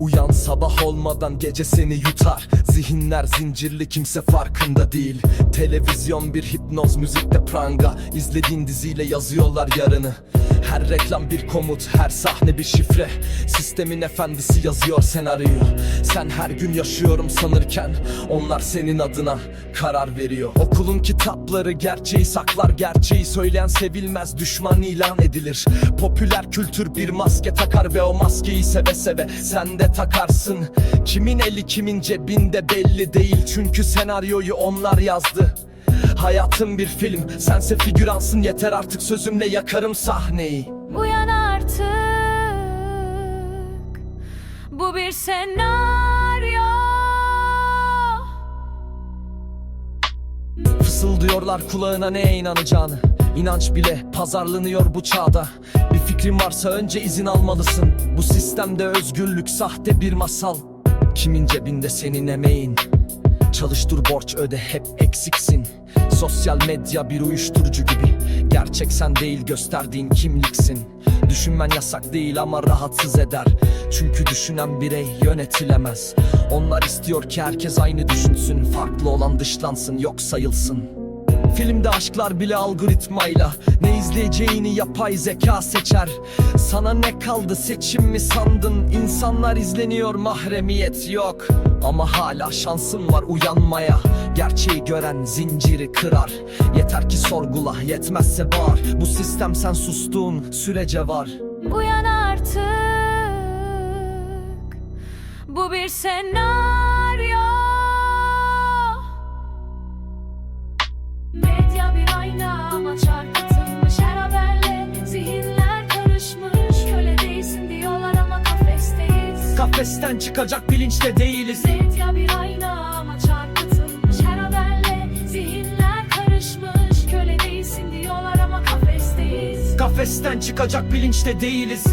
Uyan sabah olmadan gece seni yutar. Zihinler zincirli kimse farkında değil. Televizyon bir hipnoz müzikte pranga. İzlediğin diziyle yazıyorlar yarını Her reklam bir komut her sahne bir şifre. Sistemin efendisi yazıyor senaryoyu. Sen her gün yaşıyorum sanırken Onlar senin adına karar veriyor. Okulun kitapları gerçeği saklar. Gerçeği söyleyen sevilmez düşman ilan edilir. Popüler kültür bir maske takar Ve o maskeyi seve seve sen de takarsın. Kimin eli kimin cebinde belli değil. Çünkü senaryoyu onlar yazdı Hayatım bir film. Sense figüransın Yeter artık sözümle yakarım sahneyi. Uyan artık. Bu bir senaryo. Fısıldıyorlar kulağına neye inanacağını. İnanç bile pazarlanıyor bu çağda. Bir fikrin varsa önce izin almalısın. Bu sistemde özgürlük sahte bir masal. Kimin cebinde senin emeğin Çalıştır borç öde hep eksiksin. Sosyal medya bir uyuşturucu gibi. Gerçek sen değil gösterdiğin kimliksin. Düşünmen yasak değil ama rahatsız eder. Çünkü düşünen birey yönetilemez. Onlar istiyor ki herkes aynı düşünsün. Farklı olan dışlansın yok sayılsın Filmde aşklar bile algoritmayla. Ne izleyeceğini yapay zeka seçer. Sana ne kaldı seçim mi sandın? İnsanlar izleniyor mahremiyet yok. Ama hala şansın var uyanmaya. Gerçeği gören zinciri kırar. Yeter ki sorgula yetmezse bağır. Bu sistem sen sustuğun sürece var. Uyan artık. Bu bir senaryo Kafesten çıkacak bilinçte değiliz. Medya bir ayna ama çarpıtılmış. Her haberle Zihinler karışmış. Köle değilsin diyorlar ama kafesteyiz. Kafesten çıkacak bilinçte değiliz